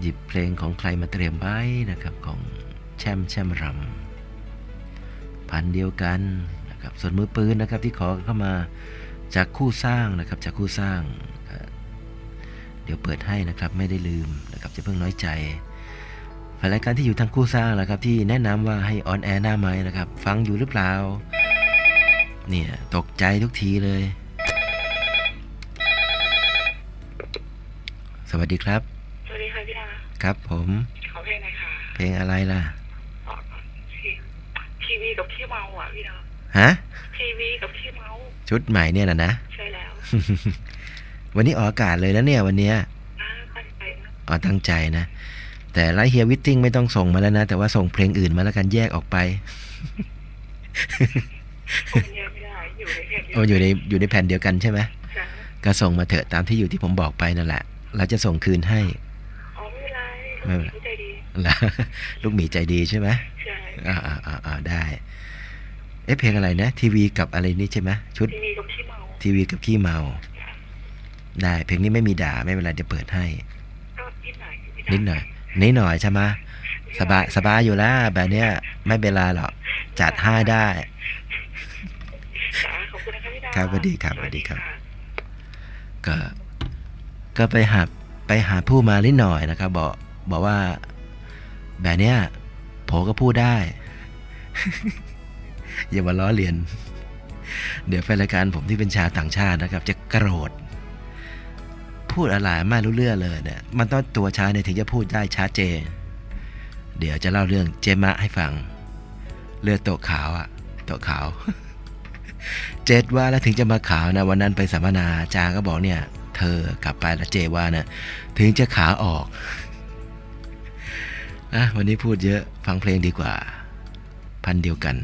หยิบเพลงของใครมาเตรียมไว้นะครับของแช่มแช่มรำพันเดียวกันนะครับส่วนมือปืนนะครับที่ขอเข้ามาจากคู่สร้างนะครับจากคู่สร้าง เดี๋ยวเปิดให้นะครับไม่ได้ลืมนะครับจะเพิ่งน้อยใจฝ่ายรายการที่อยู่ทางคู่สร้างนะครับที่แนะนำว่าให้ออนแอร์หน้าไม้นะครับฟังอยู่หรือเปล่าเนี่ยตกใจทุกทีเลย สวัสดีครับ ครับผมขอเพลงหน่อยค่ะ เพลงอะไรล่ะอ๋อทีทีวีกับขี้เมาอะพี่ดาฮะทีวีกับขี้เมา ชุดใหม่เนี่ยนะนะใช่แล้ว วันนี้ออกอากาศเลยนะเนี่ยวันเนี้ยน่าตั้งใจนะอ๋อตั้งใจนะ แต่ไลเฮียวิตติ้งไม่ต้องส่งมาแล้วนะ แต่ว่าส่งเพลงอื่นมาแล้วกันแยกออกไปคนเยอะไม่ได้อยู่ในเพจโอ้อยู่ในอยู่ในแผ่นเดียวกันใช่ไหมใช่ก็ส่งมาเถอะตามที่อยู่ที่ผมบอกไปนั่นแหละ เราจะส่งคืนให้อ๋อไม่เป็น ไรไม่เป็นไรรู้ใจดีแล้วลูกหมีใจดีใช่ไหมใช่อ่าอ่าอ่าอ่าได้ เอ๊ะเพลงอะไรนะ ทีวีกับอะไรนี่ใช่ไหมชุดทีวีกับขี้เมาทีวีกับขี้เมา ได้เพลงนี้ไม่มีด่าไม่เป็นไรจะเปิดให้ก็นิดหน่อยพี่นิดหน่อยนิดหน่อยใช่ไหมสบายสบายอยู่แล้วแบบเนี้ยไม่เป็นไรหรอกจัดให้ได้จ้าขอบคุณนะคะพี่ดาครับสวัสดีครับสวัสดีครับะก็ก็ไปหาไปหาผู้มานิดหน่อยนะครับบอก บอกว่า แบบเนี้ยผมก็พูดได้ อย่ามาล้อเลียน เดี๋ยวแฟนรายการผมที่เป็นชาวต่างชาตินะครับ จะโกรธพูดอะไรไม่รู้เรื่องเลยเนี่ยมันต้องตัวช้าเนี่ยถึงจะพูดได้ชัดเจนเดี๋ยวจะเล่าเรื่องเจมะให้ฟัง เลือดโตะขาวอะโตะขาวเจ็ดว่าแล้วถึงจะมาขาวนะวันนั้นไปสัมมนาจาก็บอกเนี่ย เธอกลับไปแล้วเจว่านะถึงจะขาออก อะวันนี้พูดเยอะฟังเพลงดีกว่า พันเดียวกัน